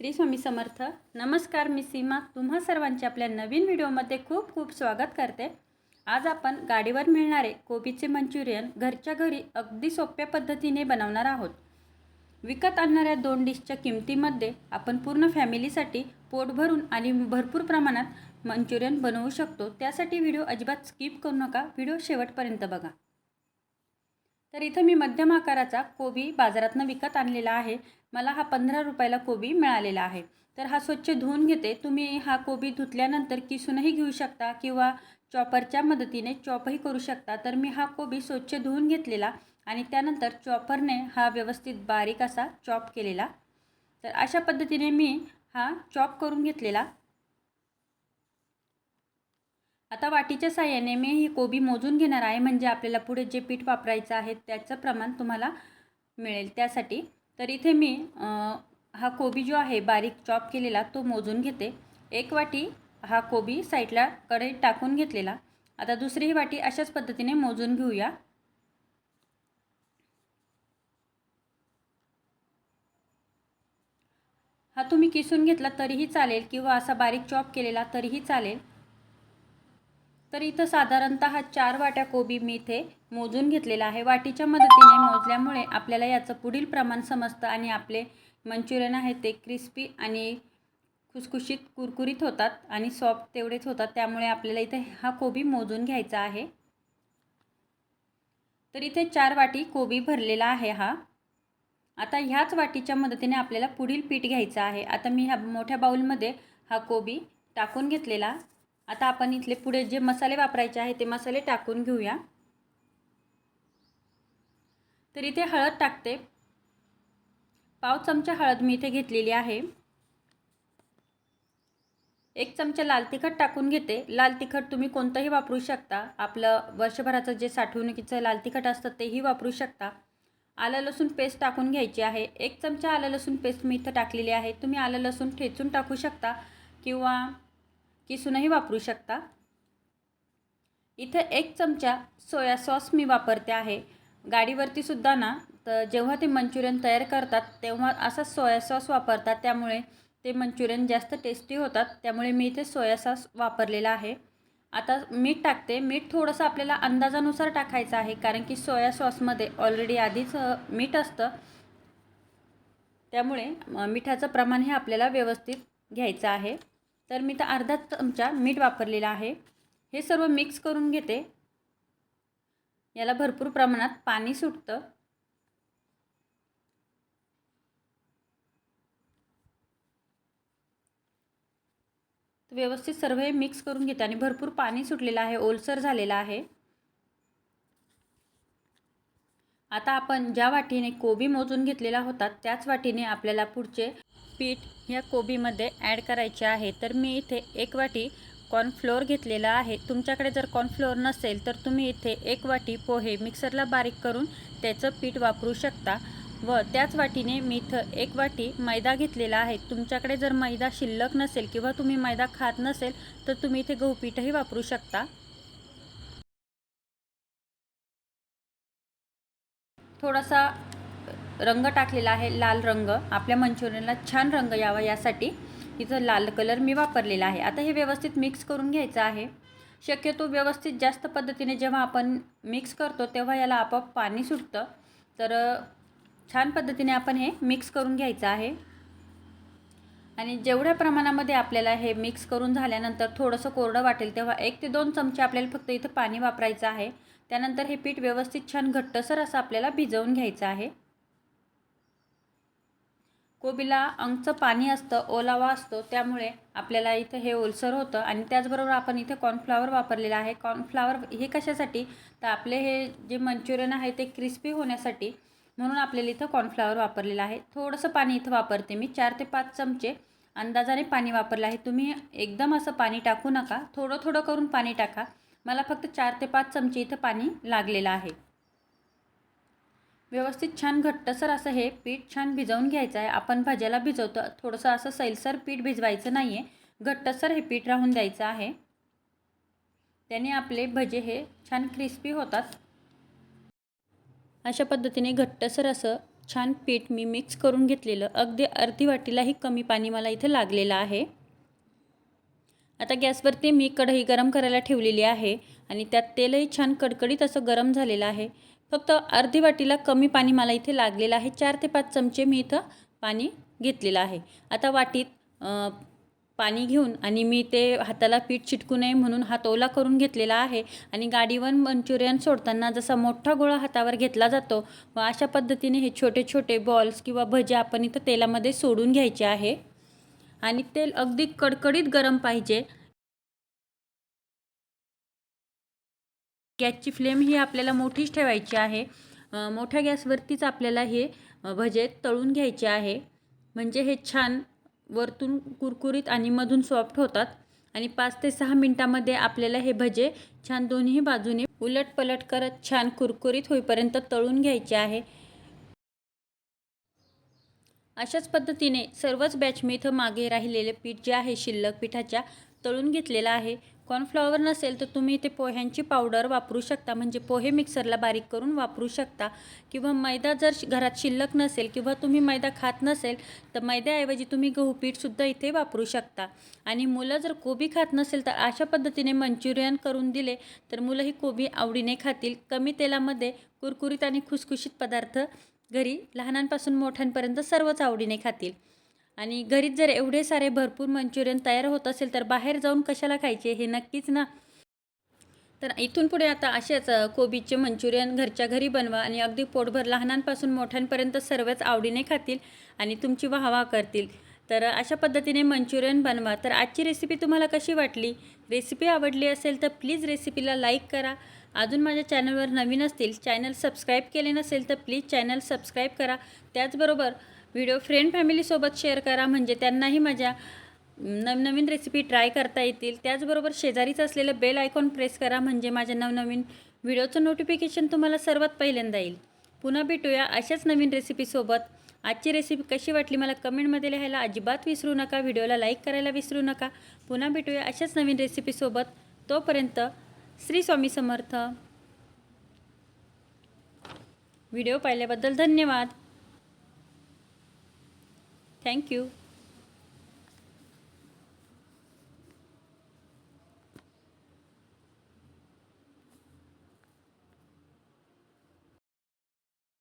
श्री स्वामी समर्थ. नमस्कार मी सीमा. तुम्हा सर्वांचे आपल्या नवीन व्हिडिओमध्ये खूप खूप स्वागत करते. आज आपण गाडीवर मिळणारे कोबीचे मंचुरियन घरच्या घरी अगदी सोप्या पद्धतीने बनवणार आहोत. विकत आणणाऱ्या दोन डिशच्या किमतीमध्ये आपण पूर्ण फॅमिलीसाठी पोट भरून आणि भरपूर प्रमाणात मंचुरियन बनवू शकतो. त्यासाठी व्हिडिओ अजिबात स्किप करू नका. व्हिडिओ शेवटपर्यंत बघा. तर इथं मी मध्यम आकाराचा कोबी बाजारातनं विकत आणलेला आहे. मला हा पंधरा रुपयाला कोबी मिळालेला आहे. तर हा स्वच्छ धुवून घेते. तुम्ही हा कोबी धुतल्यानंतर किसूनही घेऊ शकता किंवा चॉपरच्या मदतीने चॉपही करू शकता. तर मी हा कोबी स्वच्छ धुवून घेतलेला आणि त्यानंतर चॉपरने हा व्यवस्थित बारीक असा चॉप केलेला. तर अशा पद्धतीने मी हा चॉप करून घेतलेला. आता वाटीच्या साह्याने मी ही कोबी मोजून घेणार आहे. म्हणजे आपल्याला पुढे जे पीठ वापरायचं आहे त्याचं प्रमाण तुम्हाला मिळेल त्यासाठी. तर इथे मी हा कोबी जो आहे बारीक चॉप केलेला तो मोजून घेते. एक वाटी हा कोबी साईडला कडे टाकून घेतलेला. आता दुसरी वाटी अशाच पद्धतीने मोजून घेऊया. हा तुम्ही किसून घेतला तरीही चालेल किंवा असा बारीक चॉप केलेला तरीही चालेल. तर इथं साधारणत चार वाट्या कोबी मी इथे मोजून घेतलेला आहे. वाटीच्या मदतीने मोजल्यामुळे आपल्याला याचं पुढील प्रमाण समजतं आणि आपले मंचुरियन आहे ते क्रिस्पी आणि खुसखुशीत कुरकुरीत होतात आणि सॉफ्ट तेवढेच होतात. त्यामुळे आपल्याला इथे हा कोबी मोजून घ्यायचा आहे. तर इथे चार वाटी कोबी भरलेला आहे हा. आता ह्याच वाटीच्या मदतीने आपल्याला पुढील पीठ घ्यायचं आहे. आता मी ह्या मोठ्या बाऊलमध्ये हा कोबी टाकून घेतलेला. आता आपण इथले पुढे जे मसाले वापरायचे आहे ते मसाले टाकून घेऊया. तर इथे हळद टाकते. पाव चमचा हळद मी इथे घेतलेली आहे. एक चमचा लाल तिखट टाकून घेते. लाल तिखट तुम्ही कोणतंही वापरू शकता. आपलं वर्षभराचं जे साठवणुकीचं लाल तिखट असतं तेही वापरू शकता. आलं लसूण पेस्ट टाकून घ्यायची आहे. एक चमचा आलं लसूण पेस्ट मी इथं टाकलेली आहे. तुम्ही आलं लसूण ठेचून टाकू शकता किंवा किसूनही वापरू शकता. इथं एक चमचा सोया सॉस मी वापरते आहे. गाडीवरती सुद्धा ना तर जेव्हा ते मंचुरियन तयार करतात तेव्हा असा सोया सॉस वापरतात त्यामुळे ते मंचुरियन जास्त टेस्टी होतात त्यामुळे मी इथे सोया सॉस वापरलेला आहे. आता मीठ टाकते. मीठ थोडंसं आपल्याला अंदाजानुसार टाकायचं आहे कारण की सोया सॉसमध्ये ऑलरेडी आधीच मीठ असतं. त्यामुळे मिठाचं प्रमाण हे आपल्याला व्यवस्थित घ्यायचं आहे. तर मी तर अर्धा चमचा मीठ वापरलेला आहे. हे सर्व मिक्स करून घेते. याला भरपूर प्रमाणात पाणी सुटतं. व्यवस्थित सर्व हे मिक्स करून घेते आणि भरपूर पाणी सुटलेलं आहे ओलसर झालेला आहे. आता आपण ज्या वाटीने कोबी मोजून घेतलेला होता त्याच वाटीने आपल्याला पुढचे पीठ ह्या कोबीमध्ये ॲड करायचे आहे. तर मी इथे एक वाटी कॉर्नफ्लोअर घेतलेला आहे. तुमच्याकडे जर कॉर्नफ्लोअर नसेल तर तुम्ही इथे एक वाटी पोहे मिक्सरला बारीक करून त्याचं पीठ वापरू शकता व त्याच वाटीने मी इथं एक वाटी मैदा घेतलेला आहे. तुमच्याकडे जर मैदा शिल्लक नसेल किंवा तुम्ही मैदा खात नसेल तर तुम्ही इथे गहू पीठही वापरू शकता. थोडासा रंग टाकलेला आहे लाल रंग. आपल्या मंचुरियनला छान रंग यावा यासाठी इथं लाल कलर मी वापरलेला आहे. आता हे व्यवस्थित मिक्स करून घ्यायचं आहे. शक्यतो व्यवस्थित जास्त पद्धतीने जेव्हा आपण मिक्स करतो तेव्हा याला आपोआप पाणी सुटतं. तर छान पद्धतीने आपण हे मिक्स करून घ्यायचं आहे. आणि जेवढ्या प्रमाणामध्ये आपल्याला हे मिक्स करून झाल्यानंतर थोडंसं कोरडं वाटेल तेव्हा एक ते दोन चमचे आपल्याला फक्त इथं पाणी वापरायचं आहे. त्यानंतर हे पीठ व्यवस्थित छान घट्टसर असं आपल्याला भिजवून घ्यायचं आहे. कोबीला अंगचं पाणी असतं ओलावा असतो त्यामुळे आपल्याला इथं हे ओलसर होतं. आणि त्याचबरोबर आपण इथे कॉर्नफ्लावर वापरलेलं आहे. कॉर्नफ्लावर हे कशासाठी? तर आपले हे जे मंचुरियन आहे ते क्रिस्पी होण्यासाठी म्हणून आपल्याला इथं कॉर्नफ्लावर वापरलेलं आहे. थोडंसं पाणी इथं वापरते मी. चार ते पाच चमचे अंदाजाने पाणी वापरलं आहे. तुम्ही एकदम असं पाणी टाकू नका. थोडं थोडं करून पाणी टाका. मला फक्त चार ते पाच चमचे इथं पाणी लागलेलं आहे. व्यवस्थित छान घट्टसर असं हे पीठ छान भिजवून घ्यायचं आहे. आपण भाज्याला भिजवतो. थोडंसं असं सैलसर पीठ भिजवायचं नाही आहे घट्टसर हे पीठ राहून द्यायचं आहे. त्याने आपले भजे हे छान क्रिस्पी होतात. अशा पद्धतीने घट्टसर असं छान पीठ मी मिक्स करून घेतलेलं. अगदी अर्धी वाटीलाही कमी पाणी मला इथं लागलेलं आहे. आता गॅसवरती मी कढई गरम करायला ठेवलेली आहे. आणि त्यात तेलही छान कडकडीत असं गरम झालेलं आहे. फक्त अर्धी वाटीला कमी पाणी मला इथे लागलेलं आहे. चार ते पाच चमचे मी इथं पाणी घेतलेलं आहे. आता वाटीत पाणी घेऊन आणि मी ते हाताला पीठ चिटकू नये म्हणून हात ओला करून घेतलेला आहे आणि गाडीवर मंचुरियन सोडताना जसा मोठा गोळा हातावर घेतला जातो व अशा पद्धतीने हे छोटे छोटे बॉल्स किंवा भजे आपण इथं तेलामध्ये सोडून घ्यायचे आहे. आणि तेल अगदी कडकडीत गरम पाहिजे. गॅसची फ्लेम ही आपल्याला मोठीच ठेवायची आहे. मोठ्या गॅसवरतीच आपल्याला हे भजे तळून घ्यायचे आहे. म्हणजे हे छान वरतून कुरकुरीत आणि मधून सॉफ्ट होतात. आणि पाच ते सहा मिनटामध्ये आपल्याला हे भजे छान दोन्ही बाजूने उलट पलट करत छान कुरकुरीत होईपर्यंत तळून घ्यायचे आहे. अशाच पद्धतीने सर्वच बॅच मी इथं मागे राहिलेले पीठ जे आहे शिल्लक पिठाच्या तळून घेतलेलं आहे. कॉर्नफ्लॉवर नसेल तर तुम्ही इथे पोह्यांची पावडर वापरू शकता. म्हणजे पोहे मिक्सरला बारीक करून वापरू शकता. किंवा मैदा जर घरात शिल्लक नसेल किंवा तुम्ही मैदा खात नसेल तर मैद्याऐवजी तुम्ही गहू पीठसुद्धा इथे वापरू शकता. आणि मुलं जर कोबी खात नसेल तर अशा पद्धतीने मंचुरियन करून दिले तर मुलं ही कोबी आवडीने खातील. कमी तेलामध्ये कुरकुरीत आणि खुसखुशीत पदार्थ घरी लहानांपासून मोठ्यांपर्यंत सर्वच आवडीने खातील. आणि घरीच जर एवढे सारे भरपूर मंचुरियन तयार होत असेल तर बाहेर जाऊन कशाला खायचे हे नक्कीच ना. तर इथून पुढे आता असेच कोबीचे मंचुरियन घरच्या घरी बनवा आणि अगदी पोटभर लहानांपासून मोठ्यांपर्यंत सर्वच आवडीने खातील आणि तुमची वाहवा करतील. तर अशा पद्धतीने मंचुरियन बनवा. तर आजची रेसिपी तुम्हाला कशी वाटली? रेसिपी आवडली असेल तर प्लीज रेसिपीला लाईक करा. अजून माझ्या चॅनलवर नवीन असतील चॅनल सबस्क्राईब केले नसेल तर प्लीज चॅनल सबस्क्राईब करा. त्याचबरोबर व्हिडिओ फ्रेंड फॅमिलीसोबत शेअर करा म्हणजे त्यांनाही माझ्या नवनवीन रेसिपी ट्राय करता येतील. त्याचबरोबर शेजारीच असलेलं बेल आयकॉन प्रेस करा म्हणजे माझ्या नवनवीन व्हिडिओचं नोटिफिकेशन तुम्हाला सर्वात पहिल्यांदा येईल. पुन्हा भेटूया अशाच नवीन रेसिपीसोबत आजची रेसिपी कशी वाटली मला कमेंटमध्ये लिहायला अजिबात विसरू नका व्हिडिओला लाईक करायला विसरू नका. पुन्हा भेटूया अशाच नवीन रेसिपीसोबत तोपर्यंत श्री स्वामी समर्थ. व्हिडिओ पाहिल्याबद्दल धन्यवाद. थँक्यू